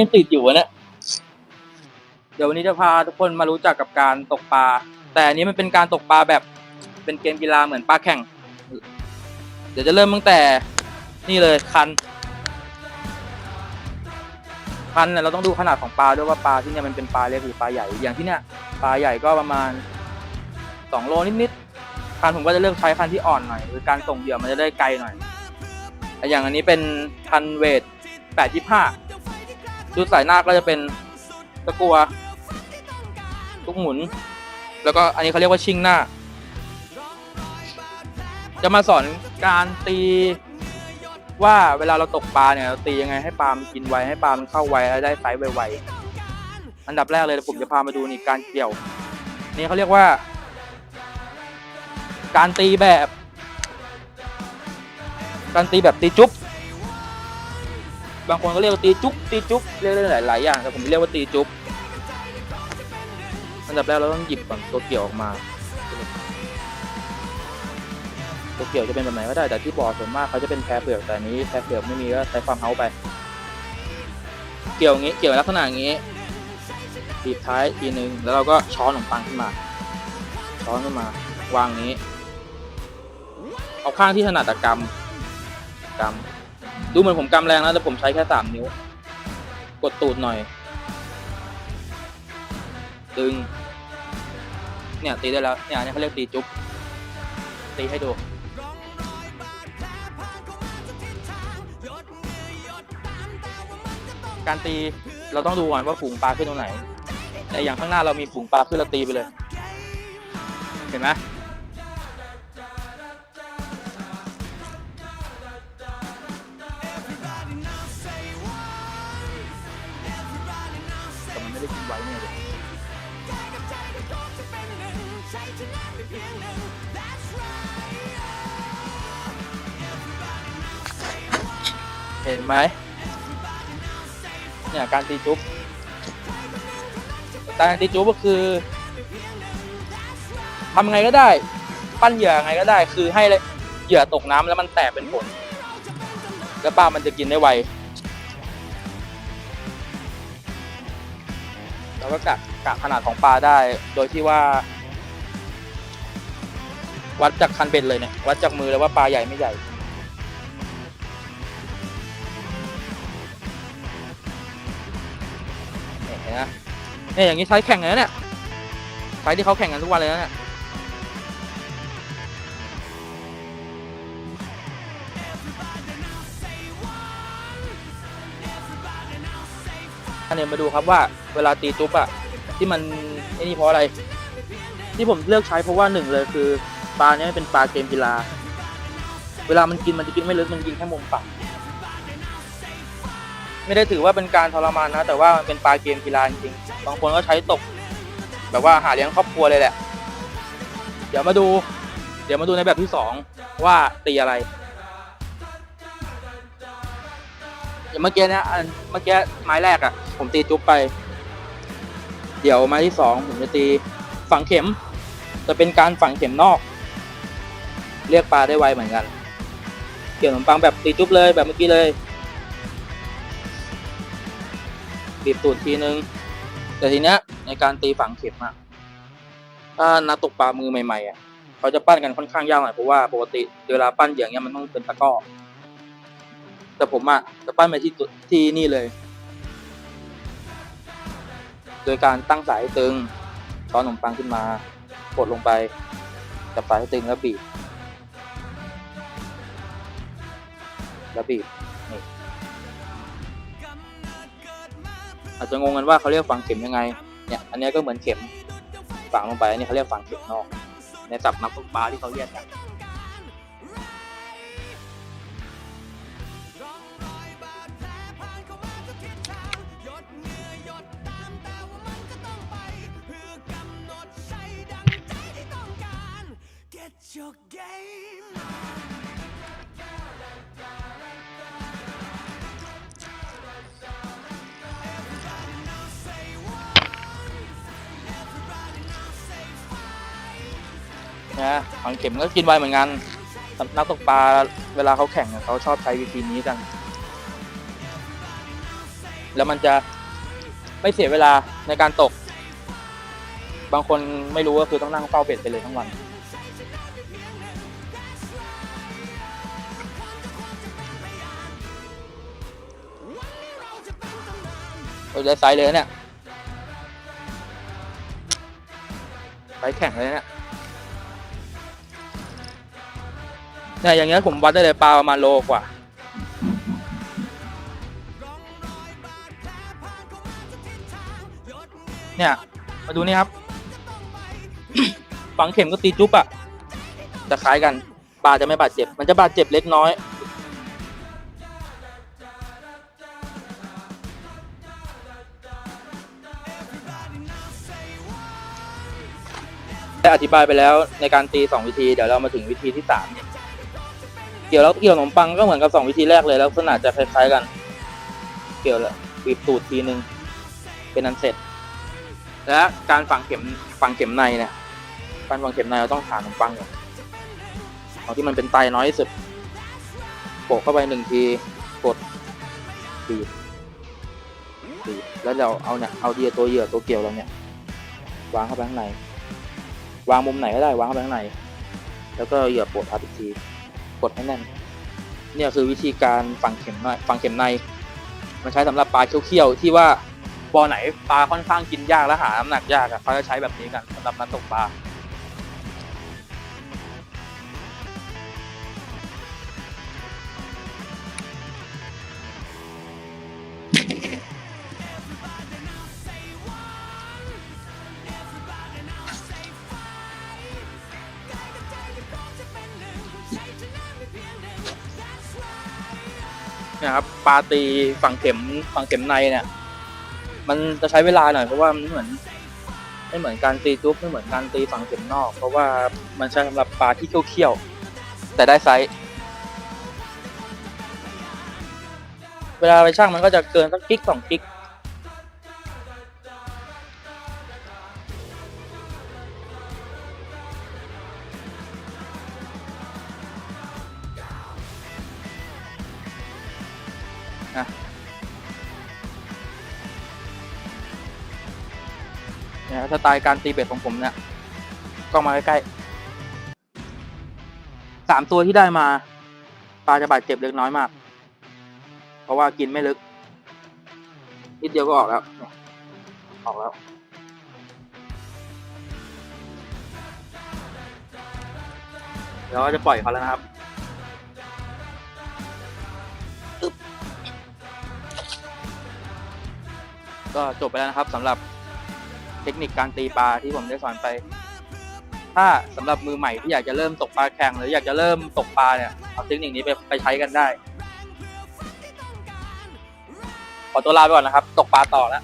ยังติดอยู่อะเดี๋ยววันนี้จะพาทุกคนมารู้จักกับการตกปลา แต่อันนี้มันเป็นการตกปลาแบบ เป็นเกมกีฬาเหมือนปลาแข่ง เดี๋ยวจะเริ่มตั้งแต่นี่เลยคัน คันเนี่ยเราต้องดูขนาดของปลาด้วยว่าปลาที่เนี่ยมันเป็นปลาเล็กหรือปลาใหญ่ อย่างที่เนี่ยปลาใหญ่ก็ประมาณสองโลนิดๆคันผมก็จะเลือกใช้คันที่อ่อนหน่อยคือการส่งเหยื่อมันจะได้ไกลหน่อย อย่างอันนี้เป็นคันเวทแปดยี่ห้า ชุดสายหน้าก็จะเป็นตะกัวลูกหมุน แล้วก็อันนี้เขาเรียกว่าชิงหน้า จะมาสอนการตีว่าเวลาเราตกปลาเนี่ยเราตียังไงให้ปลามันกินไวให้ปลามันเข้าไวแล้วได้ไซส์ไวๆอันดับแรกเลยผมจะพามาดูนี่การเกี่ยว นี่เขาเรียกว่า การตีแบบ การตีแบบตีจุ๊บ บางคนก็เรียกว่าตีจุ๊บตีจุ๊บเรียกได้หลายๆอย่างแต่ผมเรียกว่าตีจุ๊บอันดับแรกเราต้องหยิบก่อนตัวเกี่ยวออกมา ตัวเกี่ยวจะเป็นแบบไหนก็ได้แต่ที่บอกส่วนมากเขาจะเป็นแพรเปลือกแต่นี้แพรเปลือกไม่มีก็ใช้ความเฮาไป เกี่ยวอย่างงี้เกี่ยวลักษณะอย่างงี้บีบท้ายทีนึงแล้วเราก็ช้อนขนมปังขึ้นมา ช้อนขึ้นมาวางงนี้ เอาข้างที่ถนัดอะกำกำ ดูเหมือนผมกำแรงนะแต่ผมใช้แค่สามนิ้ว กดตูดหน่อยดึง เนี่ยตีได้แล้ว เนี่ยอันนี้เขาเรียกตีจุ๊บ ตีให้ดูการตีเราต้องดูก่อนว่าฝูงปลาขึ้นตรงไหน แต่อย่างข้างหน้าเรามีฝูงปลาขึ้นเราตีไปเลย เห็นไหม ไม่ได้กินไว้เนี่ยเลยเห็นไหมเนี่ยการตีจุ๊บการตีจุ๊บก็คือทำไงก็ได้ ปั้นเหยื่อไงก็ได้ คือให้เหยื่อตกน้ำแล้วมันแตกเป็นผลแล้วปลามันจะกินได้ไว เราก็กะกะขนาดของปลาได้ โดยที่ว่า วัดจากคันเบ็ดเลยเนี่ย วัดจากมือเลยว่าปลาใหญ่ไม่ใหญ่เนี่ยเห็นไหมเนี่ยอย่างนี้ใช้แข่งเลยนะเนี่ยใช้ที่เขาแข่งกันทุกวันเลยนะเนี่ย อันนี้มาดูครับว่าเวลาตีจุ๊บอะที่มันไอ้นี่เพราะอะไร ที่ผมเลือกใช้เพราะว่าหนึ่งเลยคือปลาเนี้ยเป็นปลาเกมกีฬา เวลามันกินมันจะกินไม่ลึกมันกินแค่มุมปากไม่ได้ถือว่าเป็นการทรมานนะ แต่ว่ามันเป็นปลาเกมกีฬาจริงบางคนก็ใช้ตก แบบว่าหาเลี้ยงครอบครัวเลยแหละ เดี๋ยวมาดู เดี๋ยวมาดูในแบบที่สองว่าตีอะไร อย่างเมื่อกี้เนะอันเมื่อกี้ไม้แรกอะ่ะ ผมตีจุ๊บไป เดี๋ยวไม้ที่สองผมจะตีฝังเข็ม จะเป็นการฝังเข็มนอก เรียกปลาได้ไวเหมือนกัน เกี่ยวขนมปังแบบตีจุ๊บเลยแบบเมื่อกี้เลยบีบตูดทีนึง แต่ทีเนี้ยในการตีฝังเข็มอะถ้านักตกปลามือใหม่ๆอะเขาจะปั้นกันค่อนข้างยากหน่อยเพราะว่าปกติเวลาปั้นอย่างเงี้ยมันต้องเป็นตะก้อ แต่ผมอะจะปั้นไปที่ตุที่นี่เลย โดยการตั้งสายให้ตึงช้อนขนมปังขึ้นมากดลงไปจับสายให้ตึงแล้วบีบแล้วบีบนี่อาจจะงงกันว่าเขาเรียกฝังเข็มยังไงเนี่ยอันนี้ก็เหมือนเข็มฝังลงไปอันนี้เขาเรียกฝังเข็มนอกในศัพท์นักตกปลาที่เขาเรียกกัน your game นะฝังเข็มก็กินไวเหมือนกันนักตกปลาเวลาเขาแข่งเนี่ยเขาชอบใช้วิธีนี้กัน แล้วมันจะไม่เสียเวลาในการตก บางคนไม่รู้ก็คือต้องนั่งเฝ้าเบ็ดไปเลยทั้งวัน เราได้ไซส์เลยเนี่ยไซส์แข็งเลยเนี่ยเนี่ยอย่างเงี้ยผมวัดได้เลยปลาประมาณโลกว่าเนี่ยมาดูนี่ครับ ฝังเข็มก็ตีจุ๊บอะจะคล้ายกันปลาจะไม่บาดเจ็บ มันจะบาดเจ็บเล็กน้อย ได้อธิบายไปแล้วในการตีสองวิธี เดี๋ยวเรามาถึงวิธีที่สามเกี่ยวแล้วเกี่ยวขนมปังก็เหมือนกับสองวิธีแรกเลยแล้วลักษณะจะคล้ายๆกัน เกี่ยวแล้วบีบตูดทีนึง เป็นอันเสร็จ และการฝังเข็มฝังเข็มในเนี่ยการฝังเข็มในเราต้องผ่าขนมปังก่อนเอาที่มันเป็นไตน้อยที่สุดโปะเข้าไปหนึ่งทีกดบีบบีบแล้วเราเอาเนี่ยเอาเดียตัวเหยื่อตัวเกี่ยวเราเนี่ยวางเข้าไปข้างใน วางมุมไหนก็ได้วางเข้าไปข้างในแล้วก็เหยื่อปลดทับอีกทีกดให้แน่น เนี่ยคือวิธีการฝังเข็มในฝังเข็มใน มันใช้สำหรับปลาเคี้ยวๆที่ว่าบ่อไหนปลาค่อนข้างกินยากและหาน้ำหนักยากอะเขาจะใช้แบบนี้กันสำหรับนักตกปลา นะครับปลาตีฝั่งเข็มฝั่งเข็มในเนี่ย มันจะใช้เวลาหน่อยเพราะว่ามันเหมือนไม่เหมือนการตีจุ๊บไม่เหมือนการตีฝั่งเข็มนอก เพราะว่ามันใช้สำหรับปลาที่เคี้ยวๆแต่ได้ไซส์เวลาไปช่างมันก็จะเกินสักกิ๊กสองกิ๊ก เนี่ยสไตล์การตีเบ็ดของผมเนี่ยก็มาใกล้ๆสามตัวที่ได้มา ปลาจะบาดเจ็บเล็กน้อยมาก เพราะว่ากินไม่ลึก นิดเดียวก็ออกแล้ว ออกแล้วแล้วก็จะปล่อยเขาแล้วนะครับ ก็จบไปแล้วนะครับสำหรับเทคนิคการตีปลาที่ผมได้สอนไป ถ้าสำหรับมือใหม่ที่อยากจะเริ่มตกปลาแข่งหรืออยากจะเริ่มตกปลาเนี่ยเอาเทคนิคนี้ไปไปใช้กันได้ ขอตัวลาไปก่อนนะครับ ตกปลาต่อแล้ว